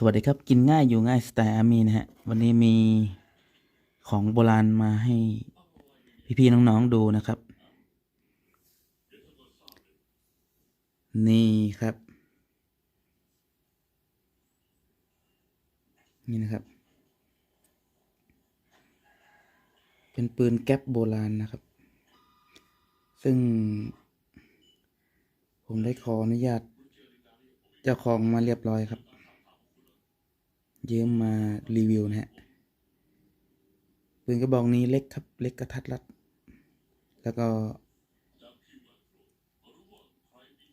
สวัสดีครับกินง่ายอยู่ง่ายสไตล์อามีนะฮะ วันนี้มีของโบราณมาให้พี่ๆน้องๆดูนะครับ นี่ครับ นี่นะครับ เป็นปืนแก๊ปโบราณนะครับ ซึ่ง ผมได้ขออนุญาตเจ้าของมาเรียบร้อยครับ ยืมมารีวิวนะฮะปืนกระบอกนี้เล็กครับ เล็กกระทัดรัด แล้วก็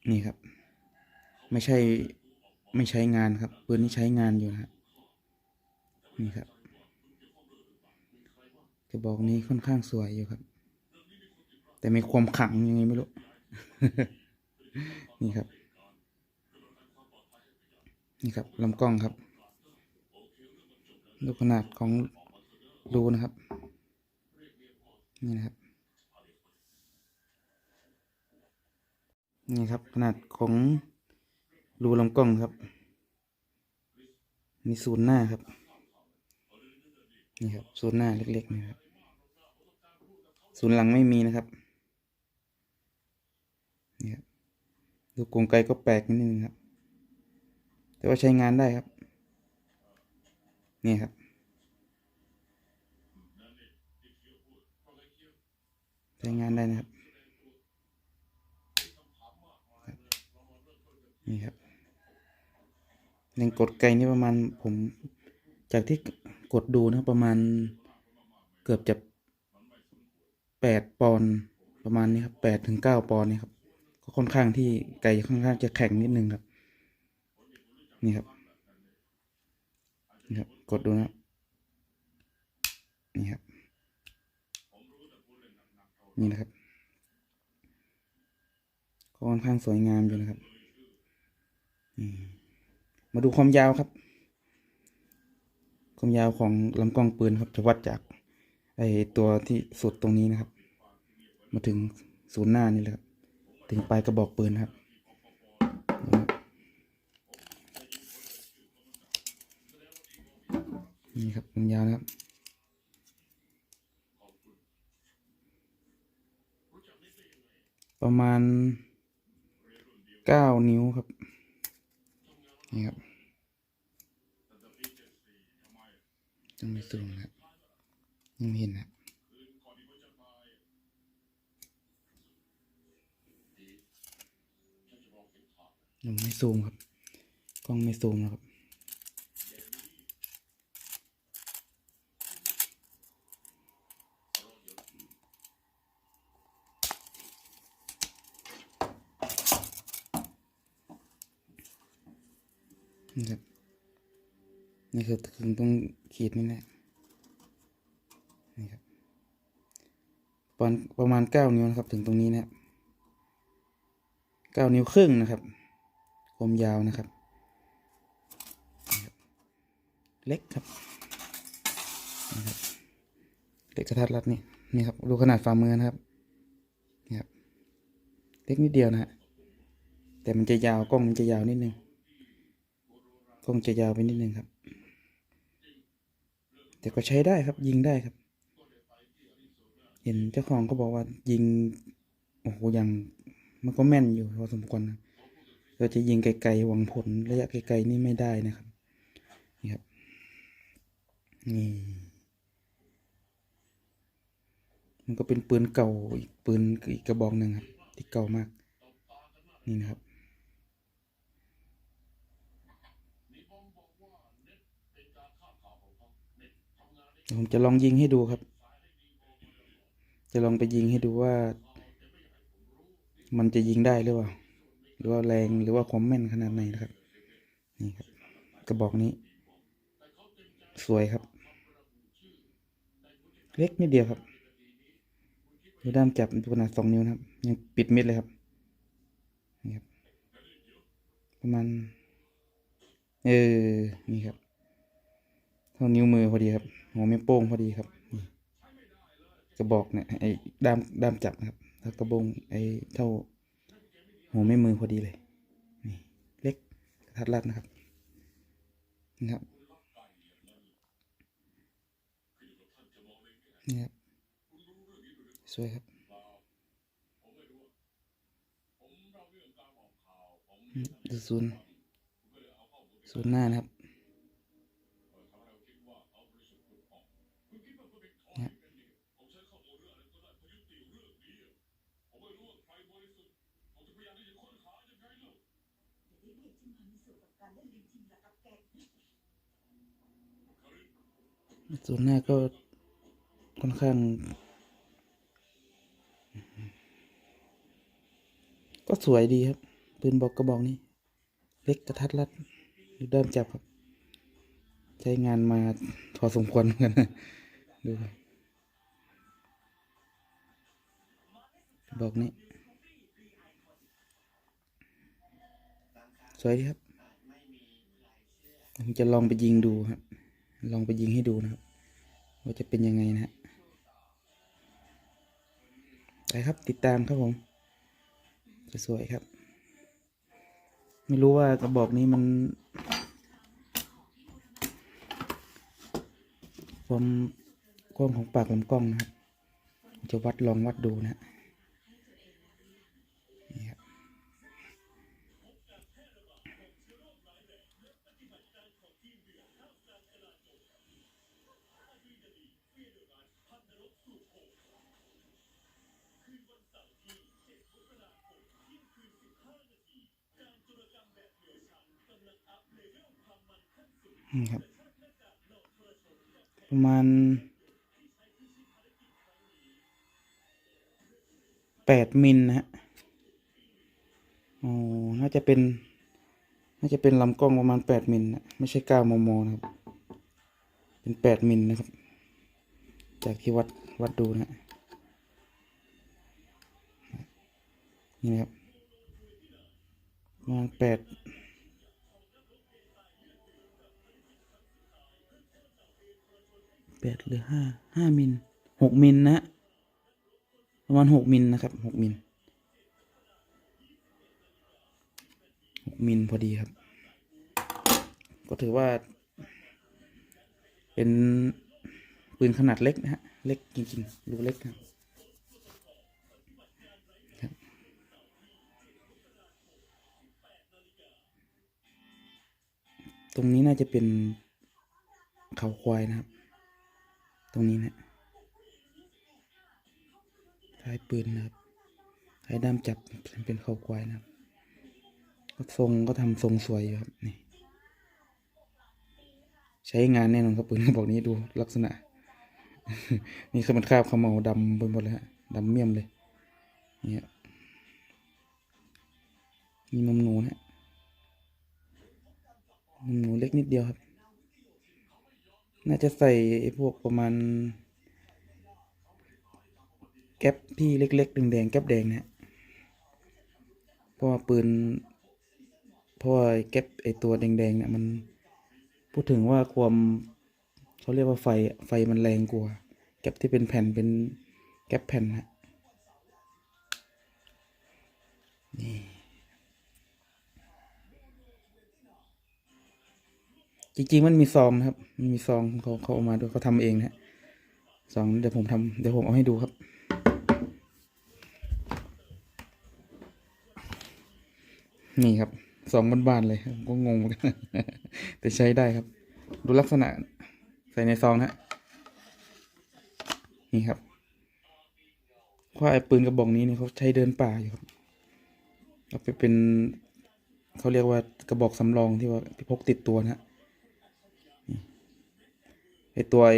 นี่ครับ ไม่ใช่ไม่ใช้งานครับ ปืนนี้ใช้งานอยู่นะฮะนี่ครับกระบอกนี้ค่อนข้างสวยอยู่ครับ แต่มีความขังยังไงไม่รู้ นี่ครับ นี่ครับลำกล้องครับ ดูขนาดของรูนะครับ นี่นะครับ นี่ครับขนาดของรูลำกล้องครับ มีศูนย์หน้าครับ นี่ครับศูนย์หน้าเล็กๆนี่ครับ ศูนย์หลังไม่มีนะครับ นี่ครับ ดูกรงไกก็แปลกนิดนึงครับ แต่ว่าใช้งานได้ครับ นี่ครับใช้งานได้นะครับ นี่ครับแรงกดไกลนี่ประมาณผมจากที่กดดูนะประมาณเกือบจะแปดปอนประมาณนี้ครับแปดถึงเก้าปอนนี่ครับ ก็ค่อนข้างที่ไกลค่อนข้างจะแข็งนิดนึงครับ นี่ครับ กดดูนะครับนี่ครับ นี่นะครับก็ค่อนข้างสวยงามอยู่นะครับมาดูความยาวครับ ความยาวของลำกล้องปืนครับจะวัดจาก ไอตัวที่สุดตรงนี้นะครับ มาถึงศูนย์หน้านี่เลยครับ ถึงปลายกระบอกปืนครับ นี่ครับความยาวนะครับประมาณเก้านิ้วครับ นี่ครับยังไม่สูงนะยังไม่เห็นนะยังไม่ซูมครับ กล้องไม่ซูมนะครับ นี่ครับนี่คือถึงตรงขีดนี่แหละนี่ครับประมาณประมาณเก้านิ้วนะครับ ถึงตรงนี้นะครับเก้านิ้วครึ่งนะครับความยาวนะครับนี่ครับเล็กครับนี่ครับเล็กกระทัดรัดนี่นี่ครับดูขนาดฝ่ามือนะครับนี่ครับเล็กนิดเดียวนะฮะแต่มันจะยาวกล้องมันจะยาวนิดนึง กล้องจะยาวไปนิดนึงครับ แต่ก็ใช้ได้ครับยิงได้ครับ เห็นเจ้าของก็บอกว่ายิง โอ้โหอย่างมันก็แม่นอยู่พอสมควรนะเราจะยิงไกลๆหวังผลระยะไกลๆนี่ไม่ได้นะครับนี่ครับนี่มันก็เป็นปืนเก่าอีกปืนอีกกระบอกหนึ่งครับ ที่เก่ามาก นี่นะครับ เดี๋ยว ผมจะลองยิงให้ดูครับ จะลองไปยิงให้ดูว่า มันจะยิงได้หรือเปล่า หรือว่าแรงหรือว่าความแม่นขนาดไหนนะครับ นี่ครับ กระบอกนี้ สวยครับ เล็กนิดเดียวครับดูด้ามจับขนาดสองนิ้วนะครับ ยังปิดมิดเลยครับ นี่ครับ ประมาณ เออ นี่ครับ เท่านิ้วมือพอดีครับหัวแม่โป้งพอดีครับกระบอกเนี่ยไอ้ด้ามด้ามจับนะครับแล้วกระบงไอ้เท่าหัวแม่มือพอดีเลย นี่เล็กกระทัดรัดนะครับนะครับนี่ครับสวยครับดูศูน ย์ศูนย์หน้าครับนะครับส่วนหน้าก็ค่อนข้าง ก็สวยดีครับ ปืนบอกกระบอกนี้ เล็กกระทัดรัด ดูด้ามจับครับใช้งานมาพอสมควรเหมือนกันดูบกระบอกนี้ สวยดีครับผมจะลองไปยิงดูครับ ลองไปยิงให้ดูนะครับ ว่าจะเป็นยังไงนะฮะไปครับติดตามครับผม สวยครับ ไม่รู้ว่ากระบอกนี้มันความกว้างของปากลำกล้องนะครับ จะวัดลองวัดดูนะ นี่ครับ ประมาณแปดมิลนะฮะอ๋อน่าจะเป็น น่าจะเป็นลำกล้องประมาณแปดมิลนะไม่ใช่เก้ามมนะครับ เป็นแปดมิลนะครับ จากที่วัดวัดดูนะฮะนี่นะครับประมาณแปด แปดหรือห้าห้ามิลหกมิลนะ ประมาณหกมิลนะครับหกมิลหกมิลพอดีครับ ก็ถือว่า เป็นปืนขนาดเล็กนะฮะ เล็กจริงๆดูเล็กครับตรงนี้น่าจะเป็นเขาควายนะครับ ตรงนี้นะท้ายปืนนะครับท้ายด้ามจับเป็นเขาควายนะครับก็ทรงก็ทำทรงสวยอยู่ครับนี่ใช้งานแน่นอนครับปืนกระบอกนี้ดูลักษณะ นี่คือมันคราบเขมเหลาดำไปหมดเลยฮะดำเมี่ยมเลยเนี่ยมีมุมหนูนะฮะมุมหนูเล็กนิดเดียวครับ น่าจะใส่ไอพวกประมาณ แก๊ปที่เล็กๆแดงๆแก๊ปแดงนะเพราะว่าปืนเพราะว่าแก๊ปไอตัวแดงๆเนี่ยมันพูดถึงว่าความเขาเรียกว่าไฟอะไฟมันแรงกว่าแก๊ปที่เป็นแผ่นเป็นแก๊ปแผ่นฮะนี่ จริงๆมันมีซองนะครับ มันมีซองเขาเขาเอามาด้วยเขาทำเองนะซองเดี๋ยวผมทำเดี๋ยวผมเอาให้ดูครับ นี่ครับสองบ้านๆเลยก็งงเหมือนกันแต่ใช้ได้ครับ ดูลักษณะใส่ในซองฮะนี่ครับเพราไอ้ปืนกระบอกนี้เนี่ยเขาใช้เดินป่าอยู่ครับเอาไปเป็นเขาเรียกว่ากระบอกสำรองที่ว่าพกติดตัวนะฮะ ไอตัวไอ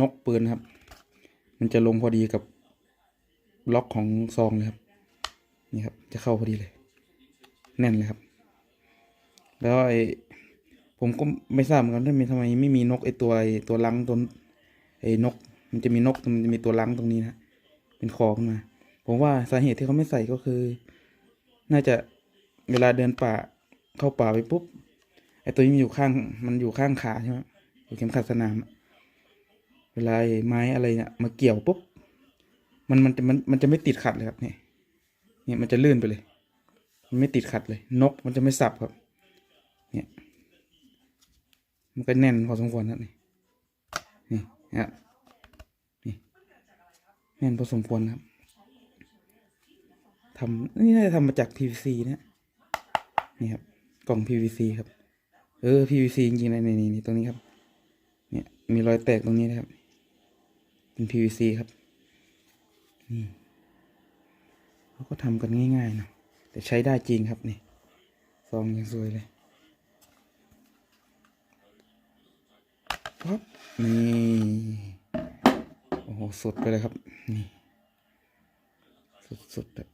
นกปืนครับ มันจะลงพอดีกับล็อกของซองเลยครับ นี่ครับ จะเข้าพอดีเลย แน่นเลยครับ แล้วไอผมก็ไม่ทราบเหมือนกันว่ามีทำไมไม่มีนกไอตัวไอตัวลังตัวไอ้นก มันจะมีนกมันจะมีตัวลังตรงนี้นะเป็นคอขึ้นมา ผมว่าสาเหตุที่เขาไม่ใส่ก็คือ น่าจะเวลาเดินป่าเข้าป่าไปปุ๊บไอตัวนี้มันอยู่ข้างมันอยู่ข้างขาใช่ไหมอยู่เข็มขัดสนามอะ เวลาไอ้ไม้อะไรเนี่ยมาเกี่ยวปุ๊บมันมันจะมันมันจะไม่ติดขัดเลยครับเนี่ยเนี่ยมันจะลื่นไปเลย มันไม่ติดขัดเลย นกมันจะไม่สับครับ เนี่ย มันก็แน่นพอสมควรนะนี่นี่นะครับนี่แน่นพอสมควรครับทำนี่น่าจะทำมาจาก PVC นะนี่ครับ กล่อง PVC ครับ เออ PVC จริงๆนะนี่นี่นี่ตรงนี้ครับ เนี่ยมีรอยแตกตรงนี้นะครับ เป็น PVC ครับ นี่เขาก็ทำกันง่ายๆเนาะแต่ใช้ได้จริงครับนี่ซองยังสวยเลยปั๊บนี่โอ้โหสดไปเลยครับ นี่ สดๆอะ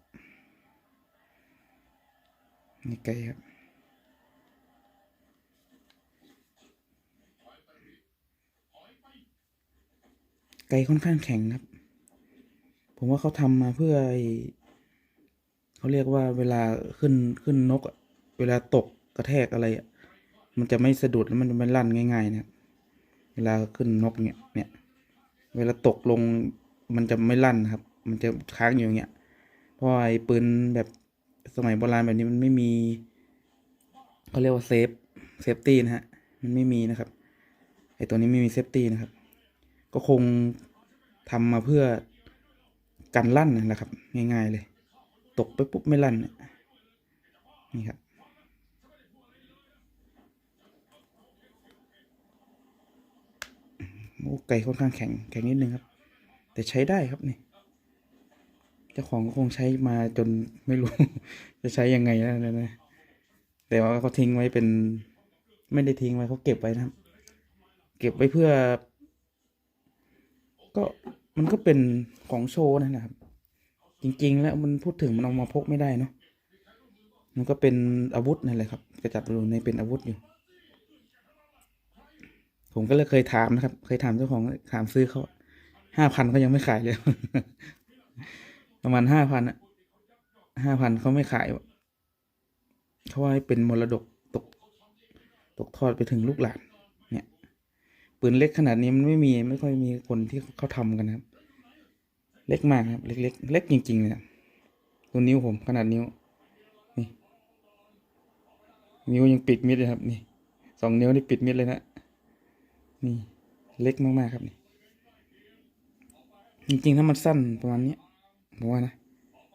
นี่ไกลครับ ไกค่อนข้างแข็งครับ ผมว่าเขาทำมาเพื่อเขาเรียกว่าเวลาขึ้นขึ้นนก เวลาตกกระแทกอะไรมันจะไม่สะดุดแล้วมันจะไม่ลั่นง่ายๆนะเวลาขึ้นนกเนี่ยเนี่ย เวลาตกลงมันจะไม่ลั่นครับ มันจะค้างอยู่อย่างเงี้ยเพราะไอ้ปืนแบบสมัยโบราณแบบนี้มันไม่มีเขาเรียกว่าเซฟเซฟตี้นะฮะมันไม่มีนะครับไอ้ตัวนี้ไม่มีเซฟตี้นะครับ ก็คงทำมาเพื่อกันลั่นนะครับ ง่ายๆเลย ตกไปปุ๊บไม่ลั่นนี่ครับโอ้ไก่ค่อนข้างแข็งแข็งนิดนึงครับ แต่ใช้ได้ครับนี่เจ้าของก็คงใช้มาจนไม่รู้ จะใช้ยังไงแล้วนะนะแต่ว่าเขาทิ้งไว้เป็น ไม่ได้ทิ้งไว้เขาเก็บไว้นะครับ เก็บไว้เพื่อ ก็มันก็เป็นของโชว์นะครับ จริงๆ แล้วมันพูดถึงมันเอามาพกไม่ได้เนาะมันก็เป็นอาวุธนั่นแหละครับกระจับรูในเป็นอาวุธอยู่ ผมก็เลยเคยถามนะครับ เคยถามเจ้าของถามซื้อเขาห้าพันเขายังไม่ขายเลย ประมาณห้าพันอะห้าพันเขาไม่ขายเขาว่าให้เป็นมรดกตก ตกทอดไปถึงลูกหลาน ปืนเล็กขนาดนี้มันไม่มีไม่ค่อยมีคนที่เขาทำกันครับ เล็กมากครับ เล็กๆเล็กจริงๆเลยอะตัวนิ้วผมขนาดนิ้วนี่นิ้วยังปิดมิดเลยครับ นี่สองนิ้วนี่ปิดมิดเลยนะนี่เล็กมากๆครับนี่จริงๆถ้ามันสั้นประมาณเนี้ยผมว่านะ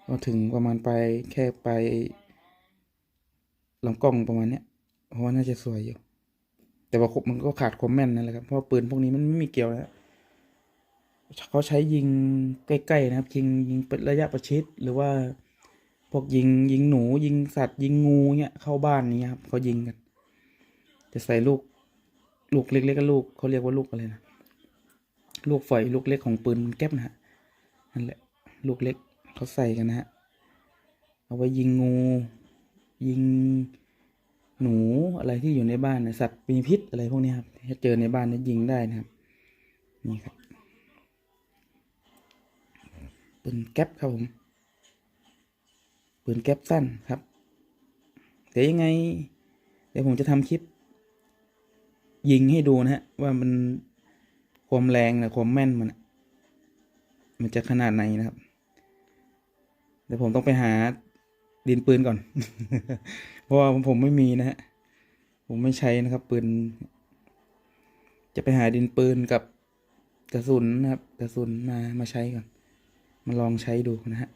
ก็ถึงประมาณไปแค่ไปลายลำกล้องประมาณเนี้ยเพราะว่าน่าจะสวยอยู่ แต่ว่ามันก็ขาดความแม่นนั่นแหละครับเพราะปืนพวกนี้มันไม่มีเกี่ยวนะเขาใช้ยิงใกล้ๆนะครับยิงยิงเป็นระยะประชิดหรือว่าพวกยิงยิงหนูยิงสัตว์ ยิงงูเงี้ยเข้าบ้านนี้ครับเขายิงกัน จะใส่ลูกลูกเล็กๆก็ลูกเขาเรียกว่าลูกอะไรนะลูกฝอยลูกเล็กของปืนแก๊ปนะฮะนั่นแหละ ลูกเล็กเขาใส่กันนะฮะเอาไว้ยิงงู ยิง หนูอะไรที่อยู่ในบ้านนะสัตว์มีพิษอะไรพวกนี้ครับถ้าเจอในบ้านนี่ยิงได้นะครับ นี่ครับปืนแก๊ปครับผมปืนแก๊ปสั้นครับ เดี๋ยวยังไง เดี๋ยวผมจะทำคลิป ยิงให้ดูนะฮะ ว่ามันความแรงนะความแม่นมันมันจะขนาดไหนนะครับ เดี๋ยวผมต้องไปหา ดินปืนก่อน เพราะว่าผมไม่มีนะฮะ ผมไม่ใช้นะครับ ปืน จะไปหาดินปืนกับกระสุนนะครับ กระสุนมามาใช้ก่อน มาลองใช้ดูนะฮะ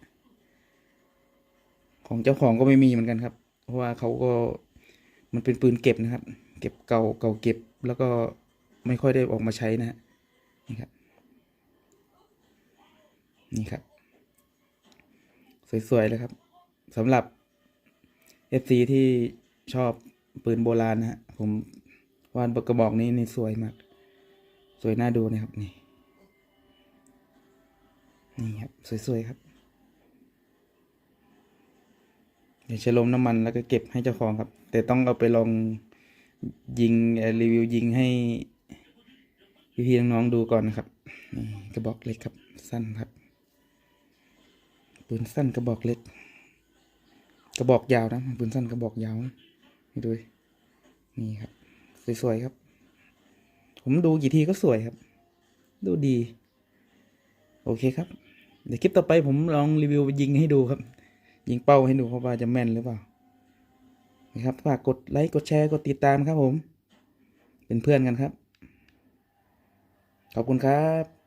ของเจ้าของก็ไม่มีเหมือนกันครับ เพราะว่าเขาก็มันเป็นปืนเก็บนะครับ เก็บเก่าเก่าเก็บแล้วก็ไม่ค่อยได้ออกมาใช้นะฮะ นี่ครับ นี่ครับ สวยๆเลยครับ สำหรับ FC ที่ชอบปืนโบราณนะฮะ ผมวานกระบอกนี้นี่สวยมาก สวยน่าดูนะครับนี่ นี่ครับ สวยๆครับ เดี๋ยวจะลมน้ำมันแล้วก็เก็บให้เจ้าของครับ แต่ต้องเอาไปลองยิงรีวิวยิงให้พี่ๆน้องๆดูก่อนนะครับกระบอกเล็กครับ สั้นครับปืนสั้นกระบอกเล็ก กระบอกยาวนะปืนสั้นกระบอกยาวนะนี่ดูนี่ครับ สวยๆครับ ผมดูกี่ทีก็สวยครับ ดูดี โอเคครับ เดี๋ยวคลิปต่อไปผมลองรีวิวยิงให้ดูครับ ยิงเป้าให้ดูเพราะว่าจะแม่นหรือเปล่านะครับฝากกดไลค์กดแชร์กดติดตามครับผม เป็นเพื่อนกันครับ ขอบคุณครับ